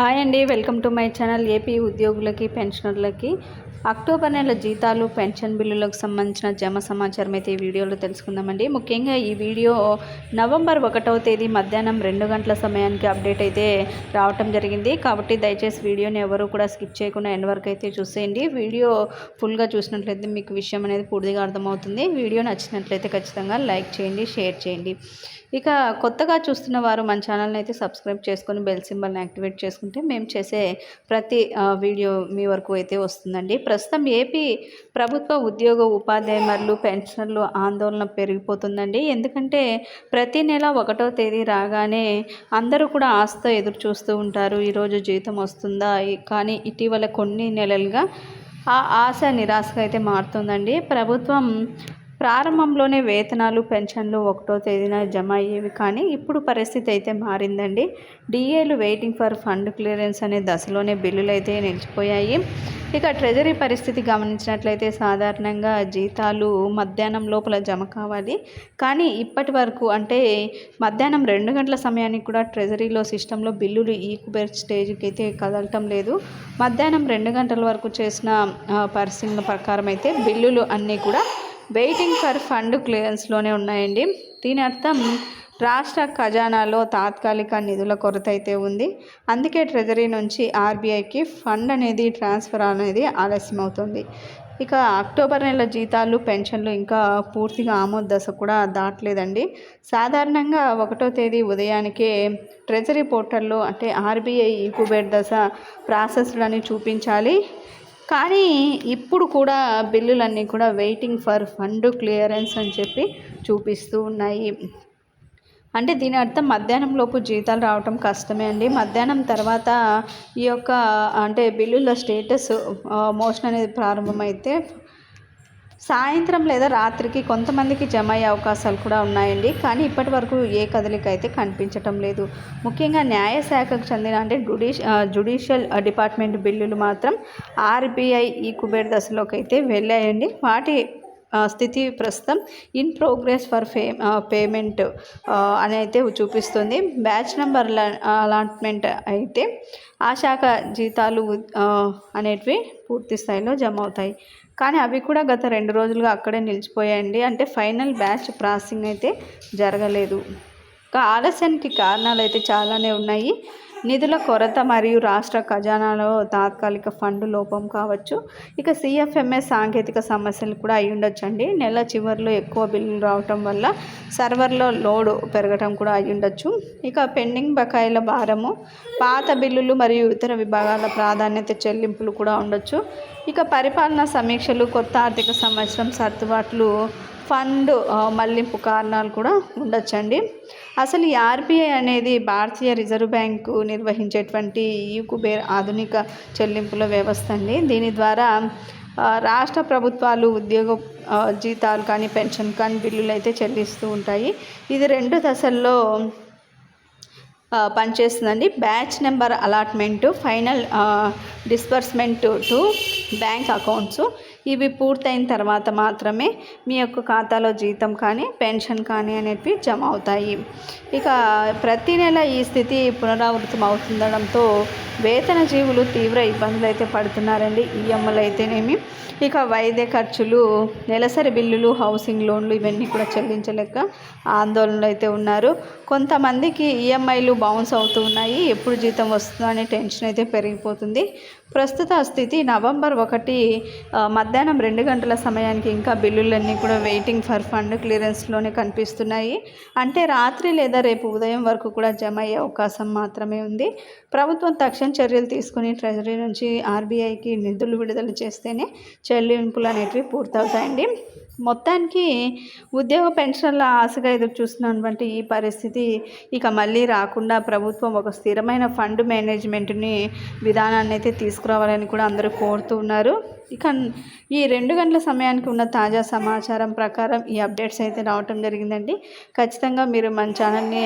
Hi అండి welcome to my channel AP ఉద్యోగులకి పెన్షనర్లకి. అక్టోబర్ నెల జీతాలు పెన్షన్ బిల్లులకు సంబంధించిన జమ సమాచారం అయితే ఈ వీడియోలో తెలుసుకుందామండి. ముఖ్యంగా ఈ వీడియో నవంబర్ ఒకటవ తేదీ మధ్యాహ్నం రెండు గంటల సమయానికి అప్డేట్ అయితే రావటం జరిగింది. కాబట్టి దయచేసి వీడియోని ఎవరు కూడా స్కిప్ చేయకుండా ఎండ్ వరకు అయితే చూసేయండి. వీడియో ఫుల్గా చూసినట్లయితే మీకు విషయం అనేది పూర్తిగా అర్థమవుతుంది. వీడియో నచ్చినట్లయితే ఖచ్చితంగా లైక్ చేయండి షేర్ చేయండి. ఇక కొత్తగా చూస్తున్న వారు మన ఛానల్ని అయితే సబ్స్క్రైబ్ చేసుకొని బెల్ సింబల్ని యాక్టివేట్ చేసుకుంటే మేము చేసే ప్రతి వీడియో మీ వరకు అయితే వస్తుందండి. ప్రస్తుతం ఏపీ ప్రభుత్వ ఉద్యోగ ఉపాధ్యాయులు పెన్షనర్లు ఆందోళన పెరిగిపోతుందండి. ఎందుకంటే ప్రతి నెల ఒకటో తేదీ రాగానే అందరూ కూడా ఆశతో ఎదురు చూస్తూ ఉంటారు ఈరోజు జీతం వస్తుందా? కానీ ఇటీవల కొన్ని నెలలుగా ఆ ఆశ నిరాశగా అయితే మారుతుందండి. ప్రభుత్వం ప్రారంభంలోనే వేతనాలు పెన్షన్లు ఒకటో తేదీన జమ అయ్యేవి కానీ ఇప్పుడు పరిస్థితి అయితే మారిందండి. డిఏలు వెయిటింగ్ ఫర్ ఫండ్ క్లియరెన్స్ అనే దశలోనే బిల్లులు అయితే నిలిచిపోయాయి. ఇక ట్రెజరీ పరిస్థితి గమనించినట్లయితే సాధారణంగా జీతాలు మధ్యాహ్నం లోపల జమ కావాలి. కానీ ఇప్పటి వరకు అంటే మధ్యాహ్నం రెండు గంటల సమయానికి కూడా ట్రెజరీలో సిస్టంలో బిల్లులు ఈ స్టేజ్కి అయితే కదలటం లేదు. మధ్యాహ్నం రెండు గంటల వరకు చేసిన పరిశీలన ప్రకారం అయితే బిల్లులు అన్నీ కూడా వెయిటింగ్ ఫర్ ఫండ్ క్లియరెన్స్లోనే ఉన్నాయండి. దీని అర్థం రాష్ట్ర ఖజానాలో తాత్కాలిక నిధుల కొరత అయితే ఉంది. అందుకే ట్రెజరీ నుంచి ఆర్బీఐకి ఫండ్ అనేది ట్రాన్స్ఫర్ అనేది ఆలస్యం అవుతుంది ఇక అక్టోబర్ నెల జీతాలు పెన్షన్లు ఇంకా పూర్తిగా ఆమోద దశ కూడా దాటలేదండి. సాధారణంగా ఒకటో తేదీ ఉదయానికే ట్రెజరీ పోర్టల్లో అంటే ఆర్బీఐ ఈకుబేట్ దశ ప్రాసెస్లని చూపించాలి. కానీ ఇప్పుడు కూడా బిల్లులన్నీ కూడా వెయిటింగ్ ఫర్ ఫండ్ క్లియరెన్స్ అని చెప్పి చూపిస్తూ ఉన్నాయి. అంటే దీని అర్థం మధ్యాహ్నం లోపు జీతాలు రావటం కష్టమే అండి. మధ్యాహ్నం తర్వాత ఈ యొక్క అంటే బిల్లుల స్టేటస్ మోషన్ అనేది ప్రారంభమైతే సాయంత్రం లేదా రాత్రికి కొంతమందికి జమ అయ్యే అవకాశాలు కూడా ఉన్నాయండి. కానీ ఇప్పటి వరకు ఏ కదలిక అయితే కనిపించటం లేదు. ముఖ్యంగా న్యాయశాఖకు చెందిన అంటే జుడిష జుడిషియల్ డిపార్ట్మెంట్ బిల్లులు మాత్రం ఆర్బీఐ ఈ కుబేర్ దశలోకి అయితే వెళ్ళాయండి. వాటి స్థితి ప్రస్తుతం ఇన్ ప్రోగ్రెస్ ఫర్ ఫే పేమెంట్ అని అయితే చూపిస్తుంది. బ్యాచ్ నెంబర్ అలాట్మెంట్ అయితే ఆ శాఖ జీతాలు అనేటివి పూర్తి స్థాయిలో జమ అవుతాయి. కానీ అవి కూడా గత రెండు రోజులుగా అక్కడే నిలిచిపోయాయండి. అంటే ఫైనల్ బ్యాచ్ ప్రాసెసింగ్ అయితే జరగలేదు. ఆలస్యానికి కారణాలు అయితే చాలానే ఉన్నాయి. నిధుల కొరత మరియు రాష్ట్ర ఖజానాలో తాత్కాలిక ఫండ్ లోపం కావచ్చు. ఇక సిఎఫ్ఎంఎస్ సాంకేతిక సమస్యలు కూడా అయి ఉండొచ్చండి. నెల చివరిలో ఎక్కువ బిల్లులు రావటం వల్ల సర్వర్లో లోడ్ పెరగటం కూడా అయి ఉండొచ్చు. ఇక పెండింగ్ బకాయిల భారము పాత బిల్లులు మరియు ఇతర విభాగాల ప్రాధాన్యత చెల్లింపులు కూడా ఉండొచ్చు. ఇక పరిపాలనా సమీక్షలు కొత్త ఆర్థిక సంవత్సరం సర్దుబాట్లు ఫండ్ మళ్ళింపు కారణాలు కూడా ఉండొచ్చండి. అసలు ఈ ఆర్బీఐ అనేది భారతీయ రిజర్వ్ బ్యాంకు నిర్వహించేటువంటి ఈ కుబేర్ ఆధునిక చెల్లింపుల వ్యవస్థ అండి. దీని ద్వారా రాష్ట్ర ప్రభుత్వాలు ఉద్యోగ జీతాలు కానీ పెన్షన్ కానీ బిల్లులు అయితే చెల్లిస్తూ ఉంటాయి. ఇది రెండు దశల్లో పనిచేస్తుందండి. Batch number allotment final disbursement to bank accounts. ఇవి పూర్తయిన తర్వాత మాత్రమే మీ యొక్క ఖాతాలో జీతం కానీ పెన్షన్ కానీ అనేవి జమ అవుతాయి. ఇక ప్రతి నెల ఈ స్థితి పునరావృతం అవుతుండడంతో వేతన జీవులు తీవ్ర ఇబ్బందులు అయితే పడుతున్నారండి. ఈఎంఐలు అయితేనేమి ఇక వైద్య ఖర్చులు నెలసరి బిల్లులు హౌసింగ్ లోన్లు ఇవన్నీ కూడా చెల్లించలేక ఆందోళనలు అయితే ఉన్నారు. కొంతమందికి ఈఎంఐలు బౌన్స్ అవుతూ ఉన్నాయి. ఎప్పుడు జీతం వస్తుందో అనే టెన్షన్ అయితే పెరిగిపోతుంది. ప్రస్తుత స్థితి నవంబర్ ఒకటి మధ్యాహ్నం రెండు గంటల సమయానికి ఇంకా బిల్లులన్నీ కూడా వెయిటింగ్ ఫర్ ఫండ్ క్లియరెన్స్లోనే కనిపిస్తున్నాయి. అంటే రాత్రి లేదా రేపు ఉదయం వరకు కూడా జమ అయ్యే అవకాశం మాత్రమే ఉంది. ప్రభుత్వం తక్షణ చర్యలు తీసుకుని ట్రెజరీ నుంచి ఆర్బీఐకి నిధులు విడుదల చేస్తేనే చెల్లింపులు అనేటివి పూర్తవుతాయండి. మొత్తానికి ఉద్యోగ పెన్షన్ల ఆశగా ఎదురు చూస్తున్నటువంటి ఈ పరిస్థితి ఇక మళ్ళీ రాకుండా ప్రభుత్వం ఒక స్థిరమైన ఫండ్ మేనేజ్మెంట్ని విధానాన్ని అయితే తీసుకురావాలని కూడా అందరూ కోరుతూ ఉన్నారు. ఇక ఈ రెండు గంటల సమయానికి ఉన్న తాజా సమాచారం ప్రకారం ఈ అప్డేట్స్ అయితే రావటం జరిగిందండి. ఖచ్చితంగా మీరు మన ఛానల్ని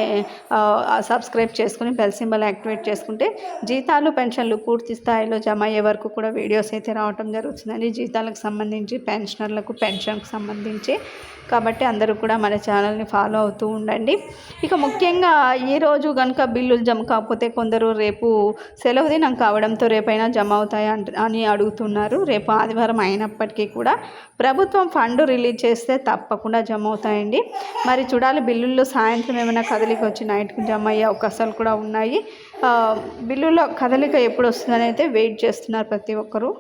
సబ్స్క్రైబ్ చేసుకుని బెల్ సింబల్ యాక్టివేట్ చేసుకుంటే జీతాలు పెన్షన్లు పూర్తి స్థాయిలో జమ అయ్యే వరకు కూడా వీడియోస్ అయితే రావటం జరుగుతుందండి. జీతాలకు సంబంధించి పెన్షనర్లకు పెన్షన్కు సంబంధించి. కాబట్టి అందరూ కూడా మన ఛానల్ని ఫాలో అవుతూ ఉండండి. ఇక ముఖ్యంగా ఈరోజు కనుక బిల్లులు జమ కాకపోతే కొందరు రేపు సెలవు దినం కావడంతో రేపైనా జమ అవుతాయి అంట అని అడుగుతున్నారు. రేపు ఆదివారం అయినప్పటికీ కూడా ప్రభుత్వం ఫండ్ రిలీజ్ చేస్తే తప్పకుండా జమ అవుతాయండి మరి చూడాలి బిల్లుల్లో సాయంత్రం ఏమైనా కదలిక వచ్చి నైట్కి జమ అయ్యే అవకాశాలు కూడా ఉన్నాయి. బిల్లుల్లో కదలిక ఎప్పుడు వస్తుందని అయితే వెయిట్ చేస్తున్నారు ప్రతి ఒక్కరూ.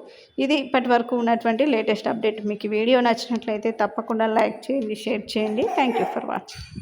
ఇది ఇప్పటి వరకు ఉన్నటువంటి లేటెస్ట్ అప్డేట్. మీకు వీడియో నచ్చినట్లయితే తప్పకుండా లైక్ చేయండి షేర్ చేయండి. Thank you for watching.